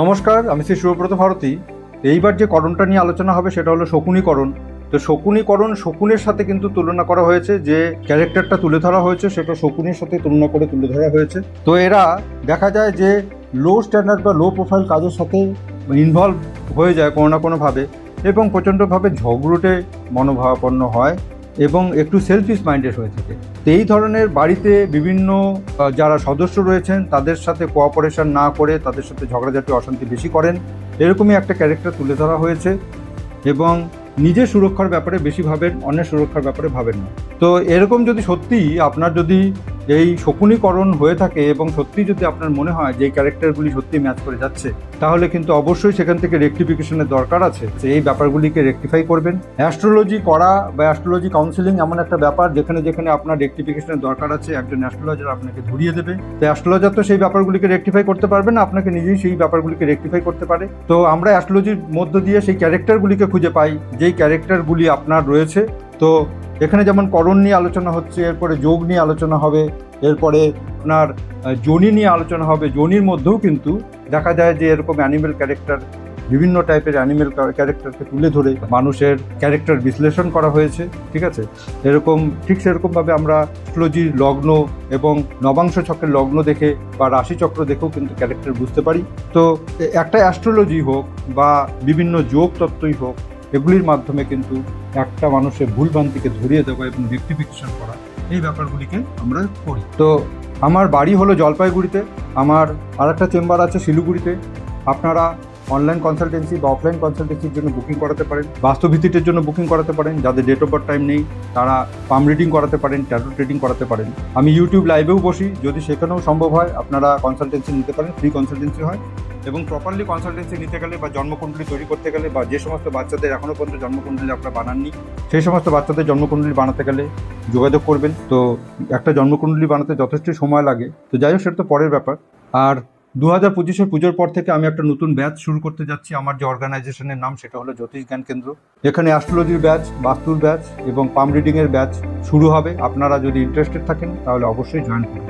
নমস্কার, আমি শ্রী সুব্রত ভারতী। এইবার যে করণটা নিয়ে আলোচনা হবে সেটা হলো শকুনীকরণ। তো শকুনীকরণ শকুনের সাথে কিন্তু তুলনা করা হয়েছে যে ক্যারেক্টারটা তুলে ধরা হয়েছে, সেটা শকুনের সাথে তুলনা করে তুলে ধরা হয়েছে। তো এরা দেখা যায় যে লো স্ট্যান্ডার্ড বা লো প্রোফাইল কাজের সাথে ইনভলভ হয়ে যায় কোনো না কোনোভাবে এবং প্রচণ্ডভাবে ঝগড়ুটে মনোভাবাপন্ন হয়। এবং একটু সেলফিশ মাইন্ডেড হয়ে থাকে। তো এই ধরনের বাড়িতে বিভিন্ন যারা সদস্য রয়েছেন, তাদের সাথে কোঅপারেশন না করে তাদের সাথে ঝগড়াঝাটি, অশান্তি বেশি করেন, এরকমই একটা ক্যারেক্টার তুলে ধরা হয়েছে এবং নিজের সুরক্ষার ব্যাপারে বেশি ভাবেন, অন্যের সুরক্ষার ব্যাপারে ভাবেন না। তো এরকম যদি সত্যিই আপনার যদি এই শকুনীকরণ হয়ে থাকে এবং সত্যি যদি আপনার মনে হয় যে এই ক্যারেক্টারগুলি সত্যি ম্যাচ করে যাচ্ছে, তাহলে কিন্তু অবশ্যই সেখান থেকে রেকটিফিকেশনের দরকার আছে এই ব্যাপারগুলিকে রেকটিফাই করবেন। অ্যাস্ট্রোলজি করা বা অ্যাস্ট্রোলজি কাউন্সিলিং এমন একটা ব্যাপার যেখানে যেখানে আপনার রেকটিফিকেশনের দরকার আছে, একজন অ্যাস্ট্রোলজার আপনাকে ধরিয়ে দেবে। তো অ্যাস্ট্রোলজার তো সেই ব্যাপারগুলিকে রেকটিফাই করতে পারবে না, আপনাকে নিজেই সেই ব্যাপারগুলিকে রেকটিফাই করতে পারে। তো আমরা অ্যাস্ট্রোলজির মধ্য দিয়ে সেই ক্যারেক্টারগুলিকে খুঁজে পাই, যেই ক্যারেক্টারগুলি আপনার রয়েছে। তো এখানে যেমন করণ নিয়ে আলোচনা হচ্ছে, এরপরে যোগ নিয়ে আলোচনা হবে, এরপরে আপনার যোনি নিয়ে আলোচনা হবে। যোনির মধ্যেও কিন্তু দেখা যায় যে এরকম অ্যানিমেল ক্যারেক্টার বিভিন্ন টাইপের অ্যানিমেল ক্যারেক্টারকে তুলে ধরে মানুষের ক্যারেক্টার বিশ্লেষণ করা হয়েছে, ঠিক আছে? এরকম, ঠিক সেরকমভাবে আমরা অ্যাস্ট্রোলজির লগ্ন এবং নবাংশ চক্রের লগ্ন দেখে বা রাশিচক্র দেখেও কিন্তু ক্যারেক্টার বুঝতে পারি। তো, একটা অ্যাস্ট্রোলজি হোক বা বিভিন্ন যোগ তত্ত্বই হোক এগুলির মাধ্যমে কিন্তু একটা মানুষের ভুলভ্রান্তিকে ধরিয়ে দেওয়া এবং রেক্টিফিকেশন করা, এই ব্যাপারগুলিকে আমরা করি। তো আমার বাড়ি হলো জলপাইগুড়িতে, আমার আর একটা চেম্বার আছে শিলিগুড়িতে। আপনারা অনলাইন কনসালটেন্সি বা অফলাইন কনসালটেন্সির জন্য বুকিং করাতে পারেন। বাস্তুভিত্তিটের জন্য বুকিং করাতে পারেন, যাদের ডেট অফ টাইম নেই, তারা পাম রিডিং করাতে পারেন ট্যারো ট্রেডিং করাতে পারেন। আমি ইউটিউব লাইভেও বসি, যদি সেখানেও সম্ভব হয়, আপনারা কনসালটেন্সি নিতে পারেন ফ্রি কনসালটেন্সি হয়। এবং প্রপারলি কনসালটেন্সি নিতে গেলে বা জন্মকুণ্ডলী তৈরি করতে গেলে বা যে সমস্ত বাচ্চাদের এখনও পর্যন্ত জন্মকুণ্ডলী আপনারা বানাননি, সেই সমস্ত বাচ্চাদের জন্মকুণ্ডলী বানাতে গেলে যোগাযোগ করবেন। তো একটা জন্মকুণ্ডলী বানাতে যথেষ্ট সময় লাগে। তো যাই হোক, সেটা তো পরের ব্যাপার। আর দু হাজার পঁচিশের পুজোর পর থেকে আমি একটা নতুন ব্যাচ শুরু করতে যাচ্ছি। আমার যে অর্গানাইজেশনের নাম সেটা হলো জ্যোতিষ জ্ঞান কেন্দ্র। এখানে অ্যাস্ট্রোলজির ব্যাচ, বাস্তুর ব্যাচ এবং পাম রিডিংয়ের ব্যাচ শুরু হবে। আপনারা যদি ইন্টারেস্টেড থাকেন, তাহলে অবশ্যই জয়েন করুন।